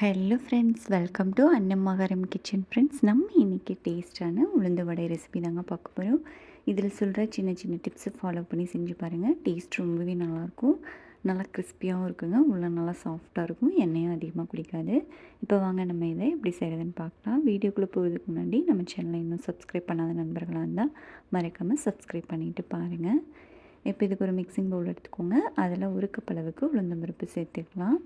Hello friends welcome to Annamakaram kitchen friends நம்ம இன்றைக்கி டேஸ்ட்டான உளுந்து வடை ரெசிபி தாங்க பார்க்க போகிறோம் இதில் சொல்கிற சின்ன சின்ன டிப்ஸை ஃபாலோ பண்ணி செஞ்சு பாருங்கள் டேஸ்ட் ரொம்பவே நல்லாயிருக்கும். நல்லா கிறிஸ்பியாகவும் இருக்குங்க. உள்ள நல்லா சாஃப்டாக இருக்கும். எண்ணெயும் அதிகமாக குடிக்காது. இப்போ வாங்க நம்ம இதை எப்படி செய்கிறதுன்னு பார்க்கலாம். வீடியோக்குள்ளே போகிறதுக்கு முன்னாடி நம்ம சேனலை இன்னும் சப்ஸ்கிரைப் பண்ணாத நண்பர்களாக இருந்தால் மறக்காமல் சப்ஸ்கிரைப் பண்ணிவிட்டு பாருங்கள் இப்போ இதுக்கு ஒரு மிக்சிங் பவுல் எடுத்துக்கோங்க. அதில் ஒரு கப் அளவுக்கு உளுந்தம்பருப்பு சேர்த்துக்கலாம்.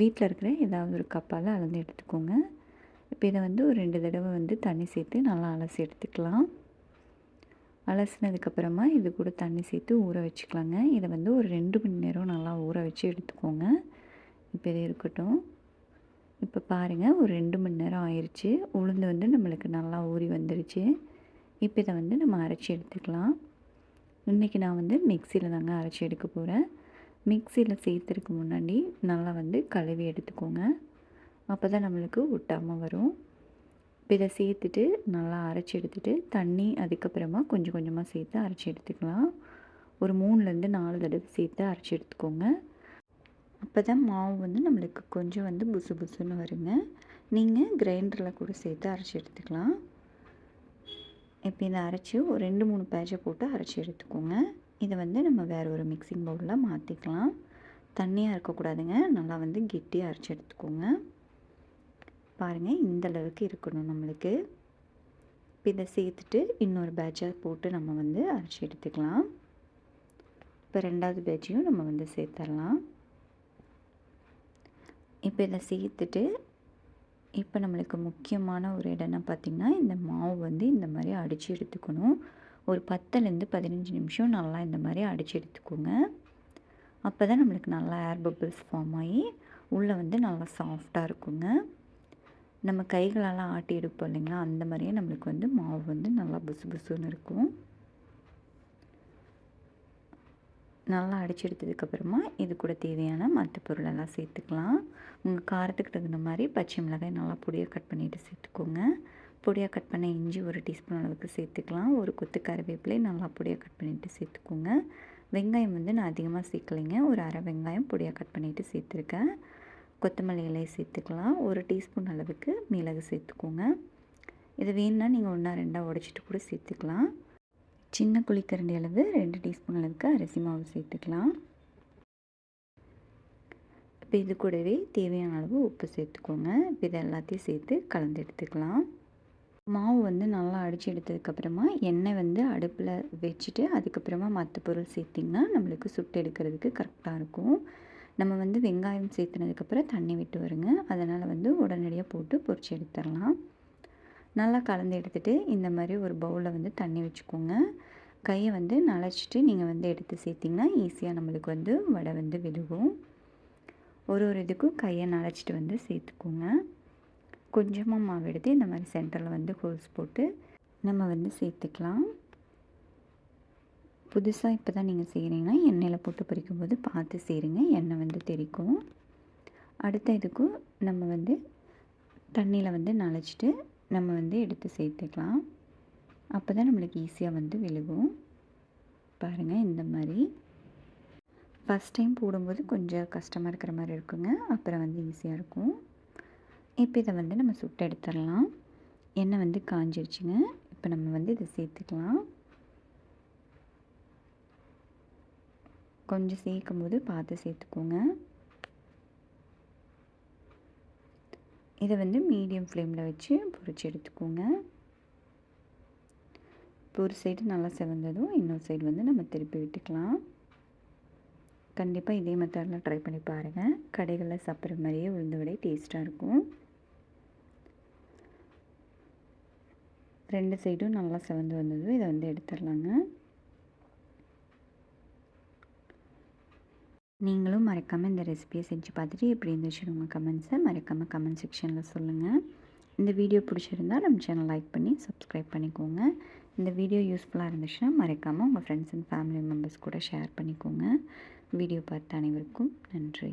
வீட்டில் இருக்கிற ஏதாவது ஒரு கப்பால் அளந்து எடுத்துக்கோங்க. இப்போ இதை வந்து ஒரு ரெண்டு தடவை வந்து தண்ணி சேர்த்து நல்லா அலசி எடுத்துக்கலாம். அலசினதுக்கப்புறமா இது கூட தண்ணி சேர்த்து ஊற வச்சுக்கலாங்க. இதை வந்து ஒரு ரெண்டு மணி நேரம் நல்லா ஊற வச்சு எடுத்துக்கோங்க. இப்போ இது இருக்கட்டும். இப்போ பாருங்கள் ஒரு ரெண்டு மணி நேரம் ஆயிடுச்சு உளுந்து வந்து நம்மளுக்கு நல்லா ஊறி வந்துருச்சு. இப்போ இதை வந்து நம்ம அரைச்சி எடுத்துக்கலாம். இன்றைக்கி நான் வந்து மிக்சியில் தாங்க அரைச்சி எடுக்க போகிறேன் மிக்சியில் சேர்த்துறதுக்கு முன்னாடி நல்லா வந்து கழுவி எடுத்துக்கோங்க. அப்போ தான் நம்மளுக்கு ஒட்டாமல் வரும். இப்போ இதை சேர்த்துட்டு நல்லா அரைச்சி எடுத்துகிட்டு தண்ணி அதுக்கப்புறமா கொஞ்சம் கொஞ்சமாக சேர்த்து அரைச்சி எடுத்துக்கலாம். ஒரு மூணுலேருந்து நாலு தடவை சேர்த்து அரைச்சி எடுத்துக்கோங்க. அப்போ தான் மாவு வந்து நம்மளுக்கு கொஞ்சம் வந்து புசு புசுன்னு வருங்க. நீங்கள் கிரைண்டரில் கூட சேர்த்து அரைச்சி எடுத்துக்கலாம். இப்போ இதை அரைச்சி ஒரு ரெண்டு மூணு பேஜை போட்டு அரைச்சி எடுத்துக்கோங்க. இதை வந்து நம்ம வேறு ஒரு மிக்சிங் பவுலில் மாற்றிக்கலாம் தண்ணியாக இருக்கக்கூடாதுங்க. நல்லா வந்து கெட்டியாக அரைச்சி எடுத்துக்கோங்க. பாருங்கள் இந்த அளவுக்கு இருக்கணும் நம்மளுக்கு. இப்போ இதை சேர்த்துட்டு இன்னொரு பேட்சாக போட்டு நம்ம வந்து அரைச்சி எடுத்துக்கலாம். இப்போ ரெண்டாவது பேட்சையும் நம்ம வந்து சேர்த்துடலாம் இப்போ இதை சேர்த்துட்டு இப்போ நம்மளுக்கு முக்கியமான ஒரு இடம்னா பார்த்திங்கன்னா இந்த மாவு வந்து இந்த மாதிரி அடித்து எடுத்துக்கணும். ஒரு பத்துலேருந்து பதினஞ்சு நிமிஷம் நல்லா இந்த மாதிரி அடித்து எடுத்துக்கோங்க. அப்போ தான் நம்மளுக்கு நல்லா ஏர் பபிள்ஸ் ஃபார்ம் ஆகி உள்ளே வந்து நல்லா சாஃப்டாக இருக்குங்க. நம்ம கைகளெல்லாம் ஆட்டி எடுப்போம் இல்லைங்களா? அந்த மாதிரியே நம்மளுக்கு வந்து மாவு வந்து நல்லா புசு புசுன்னு இருக்கும். நல்லா அடிச்சு எடுத்ததுக்கப்புறமா இது கூட தேவையான மற்ற பொருளெல்லாம் சேர்த்துக்கலாம். உங்கள் காரத்துக்கு தகுந்த மாதிரி பச்சை மிளகாய் நல்லா பொடியாக கட் பண்ணிவிட்டு சேர்த்துக்கோங்க. பொடியாக கட் பண்ண இஞ்சி ஒரு டீஸ்பூன் அளவுக்கு சேர்த்துக்கலாம். ஒரு கொத்து கருவேப்பிலை நல்லா பொடியாக கட் பண்ணிவிட்டு சேர்த்துக்கோங்க. வெங்காயம் வந்து நான் அதிகமாக சேர்க்கலைங்க. ஒரு அரை வெங்காயம் பொடியாக கட் பண்ணிவிட்டு சேர்த்துருக்கேன். கொத்தமல்லி இலையை சேர்த்துக்கலாம். ஒரு டீஸ்பூன் அளவுக்கு மிளகு சேர்த்துக்கோங்க. இது வேணுன்னா நீங்கள் ஒன்றா ரெண்டாக உடச்சிட்டு கூட சேர்த்துக்கலாம். சின்ன குழிக்கரண்டி அளவு ரெண்டு டீஸ்பூன் அளவுக்கு அரிசி மாவு சேர்த்துக்கலாம். இப்போ இது கூடவே தேவையான அளவு உப்பு சேர்த்துக்கோங்க. இப்போ இது எல்லாத்தையும் சேர்த்து கலந்து எடுத்துக்கலாம். மாவு வந்து நல்லா அடித்து எடுத்ததுக்கப்புறமா எண்ணெய் வந்து அடுப்பில் வச்சுட்டு அதுக்கப்புறமா மற்ற பொருள் சேர்த்திங்கன்னா நம்மளுக்கு சுட்டு எடுக்கிறதுக்கு கரெக்டாக இருக்கும். நம்ம வந்து வெங்காயம் சேர்த்துனதுக்கப்புறம் தண்ணி விட்டு வருங்க. அதனால் வந்து உடனடியாக போட்டு பொறிச்சு எடுத்துடலாம். நல்லா கலந்து எடுத்துகிட்டு இந்த மாதிரி ஒரு பவுலில் வந்து தண்ணி வச்சுக்கோங்க. கையை வந்து நனைச்சிட்டு நீங்கள் வந்து எடுத்து சேர்த்திங்கன்னா ஈஸியாக நம்மளுக்கு வந்து வடை வந்து விழுகும் ஒரு ஒரு இதுக்கும் கையை நனைச்சிட்டு வந்து சேர்த்துக்கோங்க. கொஞ்சமாக மாவு எடுத்து இந்த மாதிரி சென்டரில் வந்து ஹோல்ஸ் போட்டு நம்ம வந்து சேர்த்துக்கலாம். புதுசாக இப்போ தான் நீங்கள் செய்கிறீங்கன்னா எண்ணெயில் போட்டு பொரிக்கும் போது பார்த்து செய்கிறீங்க எண்ணெய் வந்து தெரிக்கும் அடுத்த இதுக்கும் நம்ம வந்து தண்ணியில் வந்து நனைச்சிட்டு நம்ம வந்து எடுத்து சேர்த்துக்கலாம். அப்போ தான் நம்மளுக்கு ஈஸியாக வந்து விழுகும். பாருங்கள் இந்த மாதிரி. ஃபஸ்ட் டைம் போடும்போது கொஞ்சம் கஷ்டமாக இருக்கிற மாதிரி இருக்குங்க. அப்புறம் வந்து ஈஸியாக இருக்கும். இப்போ இதை வந்து நம்ம சுட்டு எடுத்துடலாம். எண்ணெய் வந்து காஞ்சிருச்சுங்க. இப்போ நம்ம வந்து இதை சேர்த்துக்கலாம். கொஞ்சம் சேர்க்கும் போது பார்த்து சேர்த்துக்கோங்க. இதை வந்து மீடியம் ஃப்ளேமில் வச்சு பொறிச்சு எடுத்துக்கோங்க. இப்போ ஒரு சைடு நல்லா செவந்ததும் இன்னொரு சைடு வந்து நம்ம திருப்பி விட்டுக்கலாம். கண்டிப்பாக இதே மெத்தடில் ட்ரை பண்ணி பாருங்கள் கடைகளில் சாப்பிட்ற மாதிரியே உளுந்த விட டேஸ்ட்டாக இருக்கும். ரெண்டு சைடும் நல்லா செவந்து வந்தது. இதை வந்து எடுத்துடலாங்க. நீங்களும் மறக்காமல் இந்த ரெசிபியை செஞ்சு பார்த்துட்டு எப்படி இருந்துச்சு உங்கள் கமெண்ட்ஸை மறக்காமல் கமெண்ட் செக்ஷனில் சொல்லுங்கள் இந்த வீடியோ பிடிச்சிருந்தால் நம்ம சேனல் லைக் பண்ணி சப்ஸ்கிரைப் பண்ணிக்கோங்க. இந்த வீடியோ யூஸ்ஃபுல்லாக இருந்துச்சுன்னா மறக்காமல் உங்கள் ஃப்ரெண்ட்ஸ் அண்ட் ஃபேமிலி மெம்பர்ஸ் கூட ஷேர் பண்ணிக்கோங்க. வீடியோ பார்த்த அனைவருக்கும் நன்றி.